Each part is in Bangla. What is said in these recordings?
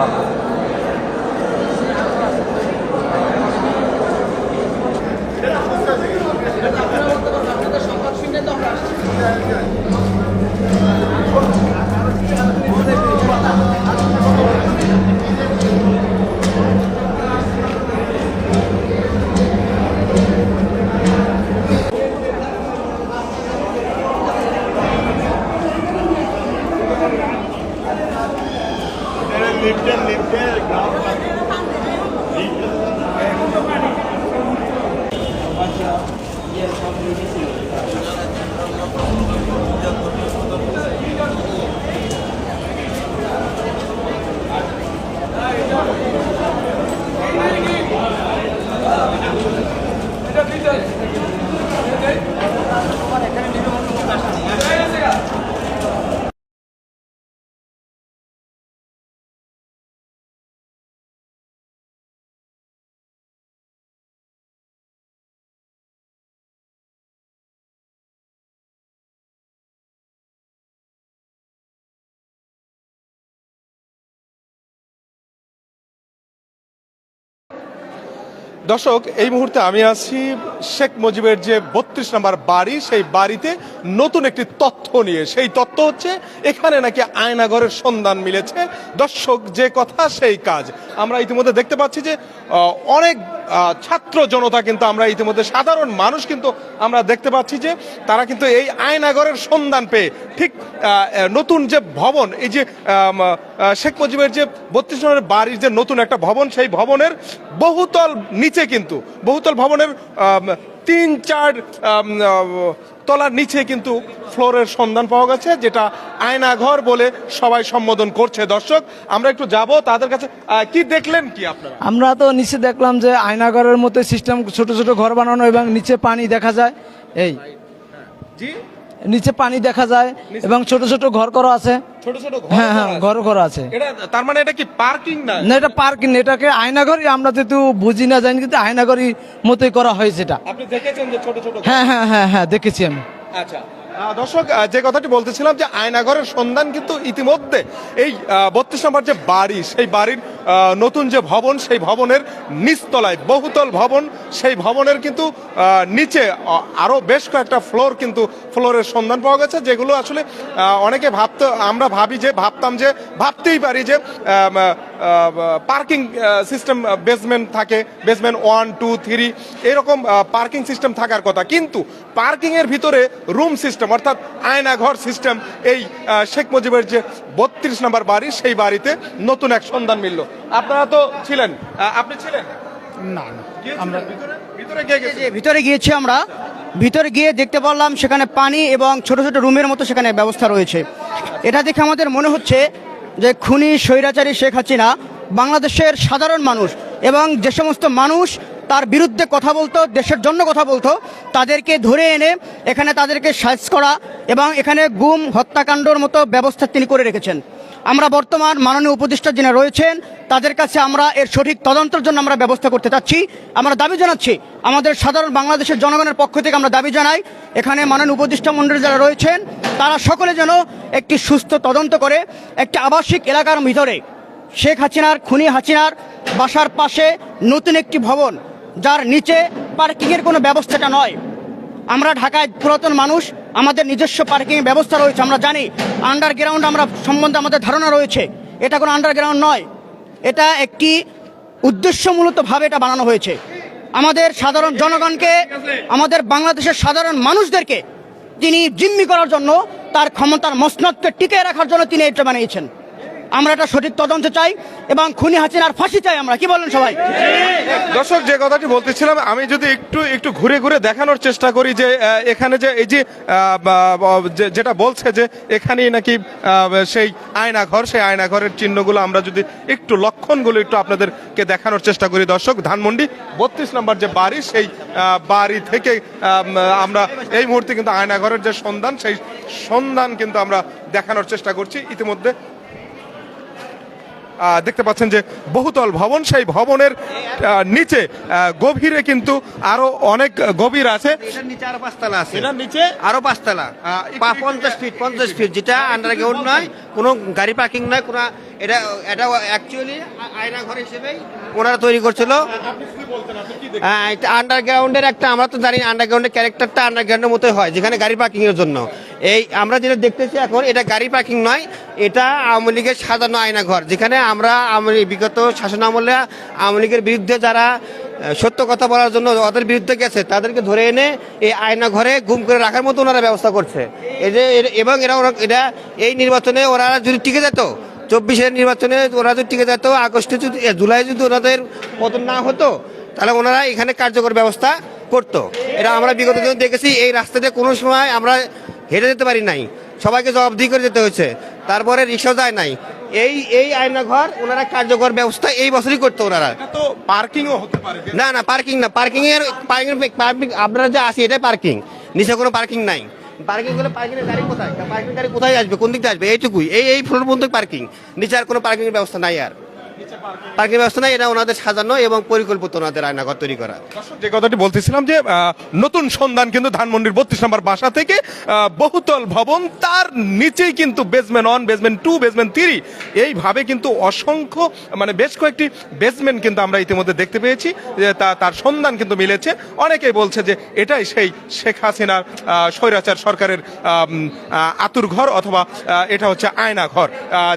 trabajo. দর্শক, এই মুহূর্তে আমি আছি শেখ মুজিবের যে বত্রিশ নম্বর বাড়ি, সেই বাড়িতে নতুন একটি তথ্য নিয়ে। সেই তথ্য হচ্ছে, এখানে নাকি আয়নাঘরের সন্ধান মিলেছে। দর্শক, যে কথা, সেই কাজ। আমরা ইতিমধ্যে দেখতে পাচ্ছি যে অনেক ছাত্র জনতা কিন্তু আমরা ইতিমধ্যে, সাধারণ মানুষ কিন্তু আমরা দেখতে পাচ্ছি যে তারা কিন্তু এই আয়নাগরের সন্ধান পেয়ে, ঠিক নতুন যে ভবন, এই যে শেখ মুজিবের যে বত্রিশ নম্বরের বাড়ির যে নতুন একটা ভবন, সেই ভবনের বহুতল নিচে কিন্তু, বহুতল ভবনের তিন চার তলার নিচে কিন্তু ফ্লোরের সন্ধান পাওয়া গেছে যেটা আয়নাঘর বলে সবাই সম্বোধন করছে। দর্শক আমরা একটু যাব তাদের কাছে। কি দেখলেন কি আপনারা? আমরা তো নিচে দেখলাম যে আয়নাঘরের মতো সিস্টেম ছোট ছোট ঘর বানানো এবং নিচে পানি দেখা যায়। এই। জি? নিচে পানি দেখা যায় এবং ছোট ছোট ঘর করা আছে। ছোট হ্যাঁ হ্যাঁ। ঘর করা আছে। এটা তার মানে এটা কি পার্কিং না? না এটা পার্কিং এটাকে আয়নাঘরই আমরা যেহেতু বুঝি না জানি কিন্তু আয়নাঘরই মতোই করা হয়েছে এটা আপনি দেখেছেন যে ছোট ছোট হ্যাঁ হ্যাঁ হ্যাঁ হ্যাঁ দেখেছি আমি। আচ্ছা। দর্শক যে কথাটি বলতেছিলাম যে আয়নাঘরের সন্ধান কিন্তু ইতিমধ্যে এই বত্রিশ নম্বর যে বাড়ি, সেই বাড়ির নতুন যে ভবন, সেই ভবনের নিচতলায়, বহুতল ভবন, সেই ভবনের কিন্তু নিচে আরও বেশ কয়েকটা ফ্লোর কিন্তু ফ্লোরের সন্ধান পাওয়া গেছে, যেগুলো আসলে অনেকে ভাবতে, আমরা ভাবি যে, ভাবতাম যে, ভাবতেই পারি যে পার্কিং সিস্টেম বেসমেন্ট থাকে বেসমেন্ট ওয়ান টু থ্রি এরকম পার্কিং সিস্টেম থাকার কথা। কিন্তু পার্কিং এর ভিতরে রুম সিস্টেম অর্থাৎ আয়নাঘর সিস্টেম এই শেখ মুজিবের যে বত্রিশ নম্বর বাড়ি সেই বাড়িতে নতুন এক সন্ধান মিলল। আপনারা তো ছিলেন আপনি ছিলেন? না না। আমরা ভিতরে? ভিতরে গিয়ে গেছি যে ভিতরে গিয়েছি আমরা। ভিতরে গিয়ে দেখতে পারলাম সেখানে পানি এবং ছোট ছোট রুমের মতো সেখানে ব্যবস্থা রয়েছে। এটা দেখে আমাদের মনে হচ্ছে যে খুনি স্বৈরাচারী শেখ হাসিনা বাংলাদেশের সাধারণ মানুষ এবং যে সমস্ত মানুষ তার বিরুদ্ধে কথা বলতো, দেশের জন্য কথা বলতো, তাদেরকে ধরে এনে এখানে তাদেরকে সাজ করা এবং এখানে গুম, হত্যাকাণ্ডর মতো ব্যবস্থা তিনি করে রেখেছেন। আমরা বর্তমান মাননীয় উপদেষ্টা যিনি রয়েছেন, তাদের কাছে আমরা এর সঠিক তদন্তের জন্য আমরা ব্যবস্থা করতে চাচ্ছি। আমরা দাবি জানাচ্ছি, আমাদের সাধারণ বাংলাদেশের জনগণের পক্ষ থেকে আমরা দাবি জানাই, এখানে মাননীয় উপদেষ্টা মন্ডলী যারা রয়েছেন, তারা সকলে যেন একটি সুস্থ তদন্ত করে, একটি আবাসিক এলাকার ভিতরে শেখ হাসিনার, খুনি হাসিনার বাসার পাশে নতুন একটি ভবন, যার নিচে পার্কিংয়ের কোনো ব্যবস্থাটা নয়। আমরা ঢাকায় পুরাতন মানুষ আমাদের নিজস্ব পার্কিং ব্যবস্থা রয়েছে, আমরা জানি। আন্ডারগ্রাউন্ড আমরা সম্বন্ধে আমাদের ধারণা রয়েছে। এটা কোনো আন্ডারগ্রাউন্ড নয়। এটা একটি উদ্দেশ্যমূলতভাবে এটা বানানো হয়েছে। আমাদের সাধারণ জনগণকে, আমাদের বাংলাদেশের সাধারণ মানুষদেরকে তিনি জিম্মি করার জন্য তার ক্ষমতার মসনদকে টিকে রাখার জন্য তিনি এটা বানিয়েছেন। আমরা এটা সঠিক তদন্ত চাই এবং খুনি হাসিনার ফাঁসি চাই আমরা। কি বলেন সবাই? দর্শক, যে কথাটি বলতেছিলাম, আমি যদি একটু একটু ঘুরে ঘুরে দেখানোর চেষ্টা করি যে এখানে যে এই যে যেটা বলছে যে, এখানেই নাকি সেই আয়না ঘর সেই আয়না ঘরের চিহ্নগুলো আমরা যদি একটু লক্ষণগুলো একটু আপনাদেরকে দেখানোর চেষ্টা করি। দর্শক, ধানমন্ডি বত্রিশ নম্বর যে বাড়ি, সেই বাড়ি থেকে আমরা এই মুহূর্তে কিন্তু আয়না ঘরের যে সন্ধান, সেই সন্ধান কিন্তু আমরা দেখানোর চেষ্টা করছি। ইতিমধ্যে দেখতে পাচ্ছেন যে বহুতল ভবন সেই ভবনের নিচে গভীরে কিন্তু আরও অনেক গভীর আছে। নিচে আরও পাঁচতলা আছে। নিচে? আরও পাঁচতলা। পা- পঞ্চাশ ফিট পঞ্চাশ ফিট যেটা আন্ডারগ্রাউন্ড নয় কোনো গাড়ি পার্কিং নয় কোনো এটা এটা অ্যাকচুয়ালি আয়না ঘর হিসেবেই ওনারা তৈরি করছিল। আন্ডারগ্রাউন্ডের একটা আমরা তো জানি আন্ডারগ্রাউন্ডের ক্যারেক্টারটা আন্ডারগ্রাউন্ডের মতোই হয় যেখানে গাড়ি পার্কিং এর জন্য। এই আমরা যেটা দেখতেছি এখন এটা গাড়ি পার্কিং নয় এটা আওয়ামী লীগের সাজানো আয়না ঘর, যেখানে আমরা বিগত শাসন আমলে আওয়ামী লীগের বিরুদ্ধে যারা সত্য কথা বলার জন্য ওদের বিরুদ্ধে গেছে, তাদেরকে ধরে এনে এই আয়না ঘরে গুম করে রাখার মতো ওনারা ব্যবস্থা করছে। এই যে এবং এরা এটা এই নির্বাচনে ওরা যদি টিকে যেত চব্বিশের নির্বাচনে ওরা যদি টিকে যেত, আগস্টে যদি জুলাই যদি ওনাদের পতন না হতো, তাহলে ওনারা এখানে কার্যকর ব্যবস্থা করতো। এটা আমরা বিগত দিন দেখেছি, এই রাস্তাতে কোনো সময় আমরা হেঁটে যেতে পারি নাই। সবাইকে জবাবদিহি করে যেতে হয়েছে। তারপরে রিক্সা যায় নাই। এই এই আয়না ঘর ওনারা কার্যকর ব্যবস্থা এই বছরই করতো ওনারা। তো পার্কিংও হতে পারে না? না পার্কিং না। পার্কিং এর পার্কিং আপনারা যে আসি এটাই পার্কিং। নিচে কোনো পার্কিং নাই। পার্কিং করলে পার্কিং এর গাড়ি কোথায়? পার্কিং গাড়ি কোথায় আসবে? কোন দিক দিয়ে আসবে? এইটুকুই। এই এই ফ্লোর পর্যন্ত পার্কিং। নিচে আর কোনো পার্কিং এর ব্যবস্থা নাই আর। পার্কিং ব্যবস্থা এটা ওনাদের সাজানো এবং পরিকল্পিত ওনাদের আয়নাঘর তৈরি করা। যে কথাটি বলতেছিলাম যে নতুন সন্ধান কিন্তু ধানমন্ডির বত্রিশ নম্বর বাসা থেকে বহুতল ভবন, তার নিচেই কিন্তু ওয়ান টু থ্রি এইভাবে কিন্তু অসংখ্য মানে বেশ কয়েকটি বেসমেন্ট কিন্তু আমরা ইতিমধ্যে দেখতে পেয়েছি, যে তা- তার সন্ধান কিন্তু মিলেছে। অনেকেই বলছে যে, এটাই সেই শেখ হাসিনার স্বৈরাচার সরকারের আতুর ঘর অথবা এটা হচ্ছে আয়না ঘর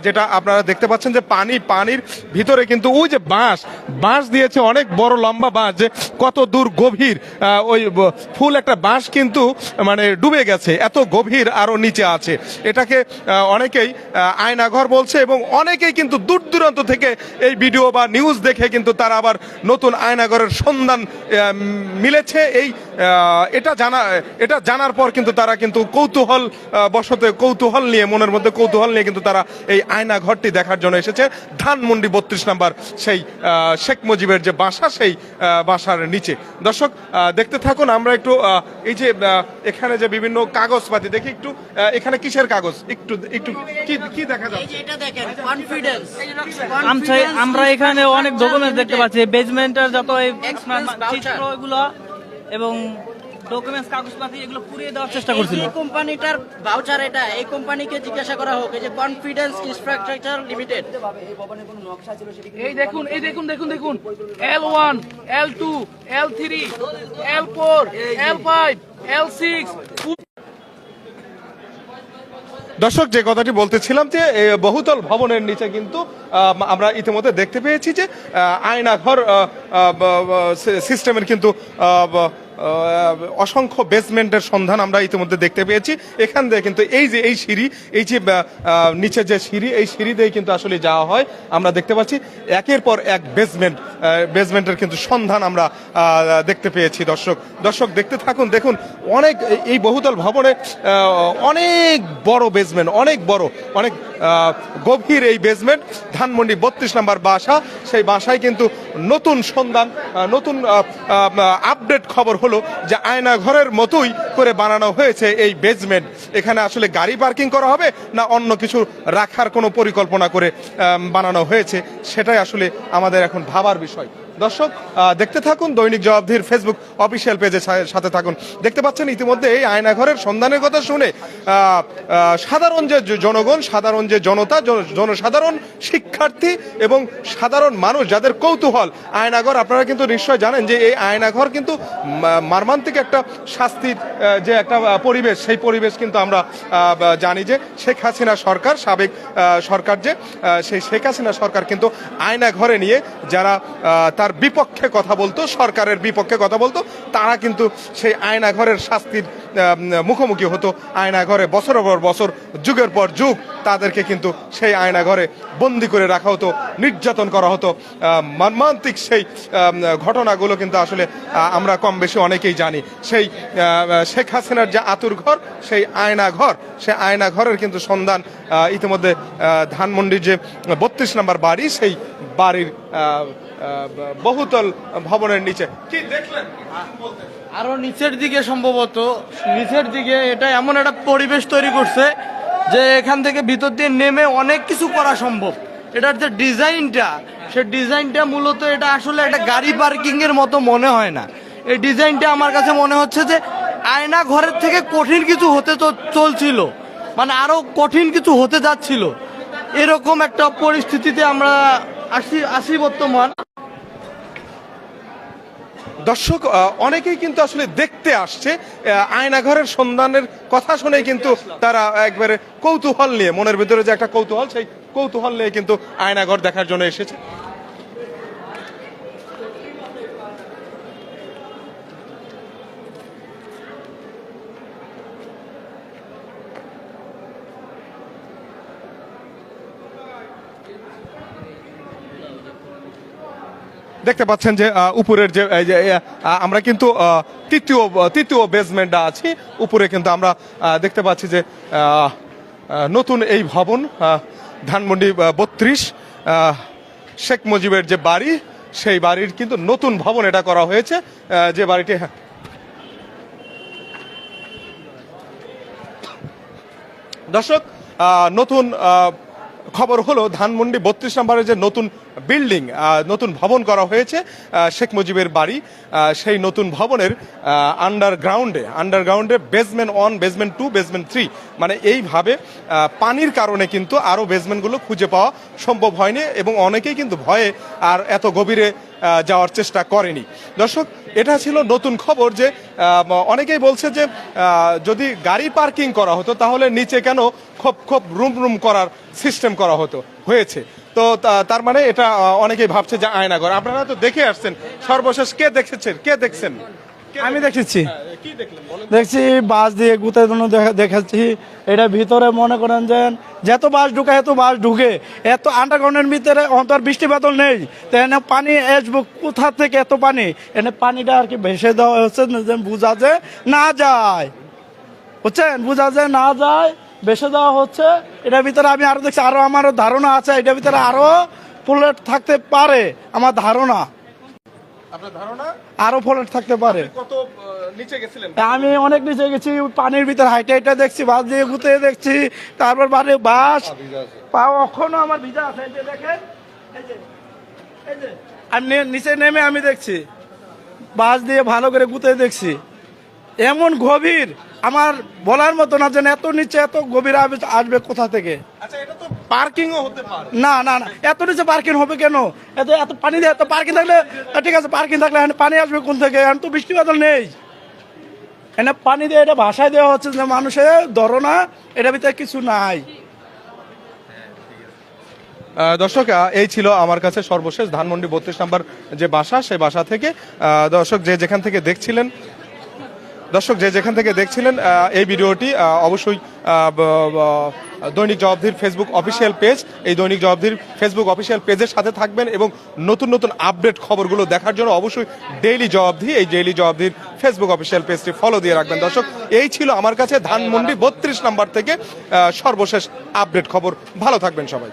যেটা আপনারা দেখতে পাচ্ছেন যে পানি, পানির ভিতরে কিন্তু ওই যে বাঁশ বাঁশ দিয়েছে অনেক বড় লম্বা বাঁশ যে কত দূর গভীর ওই ফুল একটা বাঁশ কিন্তু মানে ডুবে গেছে, এত গভীর আরও নিচে আছে। এটাকে অনেকেই আয়নাঘর বলছে এবং অনেকেই কিন্তু দূর দূরান্ত থেকে এই ভিডিও বা নিউজ দেখে কিন্তু তারা আবার নতুন আয়নাঘরের সন্ধান মিলেছে। এই এটা জানা, এটা জানার পর কিন্তু তারা কিন্তু কৌতূহল বসতে কৌতূহল নিয়ে, মনের মধ্যে কৌতূহল নিয়ে কিন্তু তারা এই আয়না ঘরটি দেখার জন্য এসেছে। ধানমন্ডি বত্রিশ নাম্বার সেই শেখ মুজিবের যে বাসা সেই বাসার নিচে। দর্শক দেখতে থাকুন আমরা একটু এই যে এখানে যে বিভিন্ন কাগজপাতি দেখি একটু এখানে কিসের কাগজ? একটু একটু কি কি দেখা যাচ্ছে? আমরা এখানে অনেক ডকুমেন্ট দেখতে পাচ্ছি বেজমেন্টের যত এগুলো এবং ডকুমেন্টস কাগজপাতি এগুলো পুড়িয়ে দেওয়ার চেষ্টা করছিল। এই কোম্পানিটার ভাউচার এটা এই কোম্পানিকে জিজ্ঞাসা করা হোক এই যে কনফিডেন্স ইনফ্রাস্ট্রাকচার লিমিটেড এই দেখুন এই দেখুন দেখুন দেখুন। L one L two L three L four L five L six দর্শক যে কথাটি বলতেছিলাম যে বহুতল ভবনের নিচে কিন্তু আমরা ইতিমধ্যে দেখতে পেয়েছি যে আয়নাঘর সিস্টেমের কিন্তু অসংখ্য বেসমেন্টের সন্ধান আমরা ইতিমধ্যে দেখতে পেয়েছি। এখান দিয়ে কিন্তু এই যে এই সিঁড়ি, এই যে নিচে যে সিঁড়ি, এই সিঁড়ি দিয়ে কিন্তু আসলে যাওয়া হয়। আমরা দেখতে পাচ্ছি একের পর এক বেসমেন্ট বেসমেন্টের কিন্তু সন্ধান আমরা দেখতে পেয়েছি দর্শক। দর্শক, দেখতে থাকুন, দেখুন, অনেক এই বহুতল ভবনে অনেক বড় বেসমেন্ট অনেক বড়, অনেক গভীর এই বেসমেন্ট ধানমন্ডি বত্রিশ নাম্বার বাসা, সেই বাসায় কিন্তু নতুন সন্ধান নতুন আপডেট খবর হলো যে আয়না ঘরের মতোই করে বানানো হয়েছে এই বেজমেন্ট এখানে আসলে গাড়ি পার্কিং করা হবে না অন্য কিছু রাখার কোনো পরিকল্পনা করে বানানো হয়েছে। সেটাই আসলে আমাদের এখন ভাবার বিষয়। দর্শক দেখতে থাকুন দৈনিক জবাবধির ফেসবুক অফিসিয়াল পেজে সাথে থাকুন। দেখতে পাচ্ছেন ইতিমধ্যে এই আয়নাঘরের সন্ধানের কথা শুনে সাধারণ যে জনগণ, সাধারণ যে জনতা জনসাধারণ, শিক্ষার্থী এবং সাধারণ মানুষ যাদের কৌতূহল, আয়নাঘর, আপনারা কিন্তু নিশ্চয় জানেন যে এই আয়নাঘর কিন্তু মারমান্তিক একটা শাস্তির যে একটা পরিবেশ, সেই পরিবেশ কিন্তু আমরা জানি যে শেখ হাসিনা সরকার, সাবেক সরকার যে সেই শেখ হাসিনা সরকার কিন্তু আয়না ঘরে নিয়ে যারা তার বিপক্ষে কথা বলতো, সরকারের বিপক্ষে কথা বলতো, তারা কিন্তু সেই আয়নাঘরের শাস্তির মুখোমুখি হতো। আয়নাঘরে বছরের পর বছর, যুগের পর যুগ তাদেরকে কিন্তু সেই আয়নাঘরে বন্দি করে রাখা হতো, নির্যাতন করা হতো। মর্মান্তিক সেই ঘটনাগুলো কিন্তু আসলে আমরা কম বেশি অনেকেই জানি। সেই শেখ হাসিনার যে আতুর ঘর, সেই আয়না ঘর সেই আয়না ঘরের কিন্তু সন্ধান ইতিমধ্যে ধানমন্ডির যে বত্রিশ নম্বর বাড়ি, সেই বাড়ির বহুতল ভবনের নিচে। কি দেখলেন? আরও নিচের দিকে সম্ভবত, নিচের দিকে এটা এমন একটা পরিবেশ তৈরি করছে যে এখান থেকে ভিতর দিয়ে নেমে অনেক কিছু করা সম্ভব। এটার যে ডিজাইনটা সে ডিজাইনটা মূলত এটা আসলে একটা গাড়ি পার্কিং এর মতো মনে হয় না। এই ডিজাইনটা আমার কাছে মনে হচ্ছে যে আয়না ঘরের থেকে কঠিন কিছু হতে চলছিল মানে আরও কঠিন কিছু হতে যাচ্ছিল। এরকম একটা পরিস্থিতিতে আমরা আসি আসি বর্তমান। দর্শক অনেকেই কিন্তু আসলে দেখতে আসছে আয়নাঘরের সন্ধানের কথা শুনে কিন্তু তারা একবারে কৌতূহল নিয়ে, মনের ভিতরে যে একটা কৌতূহল, সেই কৌতূহল নিয়ে কিন্তু আয়নাঘর দেখার জন্য এসেছে। দেখতে পাচ্ছেন যে উপরের যে আমরা কিন্তু তৃতীয় তৃতীয় বেসমেন্টটা আছি উপরে কিন্তু আমরা দেখতে পাচ্ছি যে নতুন এই ভবন ধানমন্ডি বত্রিশ শেখ মুজিবের যে বাড়ি, সেই বাড়ির কিন্তু নতুন ভবন এটা করা হয়েছে যে বাড়িটি হ্যাঁ। দর্শক নতুন খবর হলো, ধানমন্ডি বত্রিশ নম্বরের যে নতুন বিল্ডিং নতুন ভবন করা হয়েছে শেখ মুজিবের বাড়ি সেই নতুন ভবনের আন্ডারগ্রাউন্ডে আন্ডারগ্রাউন্ডে basement one basement two basement three মানে এইভাবে পানির কারণে কিন্তু আরও বেসমেন্টগুলো খুঁজে পাওয়া সম্ভব হয়নি এবং অনেকেই কিন্তু ভয়ে আর এত গভীরে যাওয়ার চেষ্টা করেনি। দর্শক, এটা ছিল নতুন খবর যে অনেকেই বলছে যে যদি গাড়ি পার্কিং করা হতো তাহলে নিচে কেন খোপ খোপ রুম রুম করার সিস্টেম করা হতো, হয়েছে। তো তার মানে এটা অনেকেই ভাবছে যে আয়নাঘর। আপনারা তো দেখে আসছেন, সর্বশেষ কে দেখেছেন? কে দেখছেন? আমি দেখেছি। বলেন। দেখছি বাস দিয়ে গুতার জন্য দেখা- দেখাচ্ছি। এটা ভিতরে মনে করেন যে যত বাস ঢুকে এত বাস ঢুকে এত আন্ডারগ্রাউন্ডের ভিতরে অন্তর বৃষ্টি বাদল নেই। তো এনে পানি আসব কোথা থেকে এত পানি? এনে পানিটা আর কি ভেসে দেওয়া হচ্ছে যেন বোঝা যে না যায়। বুঝছেন? বোঝা যে না যায় ভেসে দেওয়া হচ্ছে। এটার ভিতরে আমি আরও দেখছি আরও আমারও ধারণা আছে এটার ভিতরে আরও ফ্ল্যাট থাকতে পারে আমার ধারণা। আরও ফ্ল্যাট থাকতে পারে। আমি অনেক নিচে গেছি পানির ভিতরে হাইটে হাইটে দেখছি বাস দিয়ে ঘুরতে দেখছি তারপর বাড়ি বাস পা এখনও আমার ভিজা আছে যে দেখেন। আমি নিচে নেমে আমি দেখছি বাস দিয়ে ভালো করে গুতে দেখছি। এমন গভীর আমার বলার মতো না যেন এত নিচে এত গভীর আসবে কোথা থেকে। আচ্ছা পার্কিংও হতে পারে। না না না। এত নিচে পার্কিং হবে কেন? এত এত পানি দিয়ে এত পার্কিং থাকলে ঠিক আছে পার্কিং থাকলে এখানে পানি আসবে কোন থেকে? এখন তো বৃষ্টি বাদল নেই। এনে পানি দিয়ে এটা ভাষায় দেওয়া হচ্ছে যে মানুষের ধরো না এটার ভিতরে কিছু নাই। দর্শক এই ছিল আমার কাছে সর্বশেষ ধানমন্ডি বত্রিশ নম্বর যে বাসা সেই বাসা থেকে দর্শক যে যেখান থেকে দেখছিলেন দর্শক, যে যেখান থেকে দেখছিলেন এই ভিডিওটি অবশ্যই দৈনিক জবাবদির ফেসবুক অফিসিয়াল পেজ এই দৈনিক জবাবদির ফেসবুক অফিসিয়াল পেজের সাথে থাকবেন এবং নতুন নতুন আপডেট খবরগুলো দেখার জন্য অবশ্যই ডেইলি জবাবদি এই ডেইলি জবাবদির ফেসবুক অফিসিয়াল পেজটি ফলো দিয়ে রাখবেন। দর্শক, এই ছিল আমার কাছে ধানমন্ডি বত্রিশ নাম্বার থেকে সর্বশেষ আপডেট খবর। ভালো থাকবেন সবাই।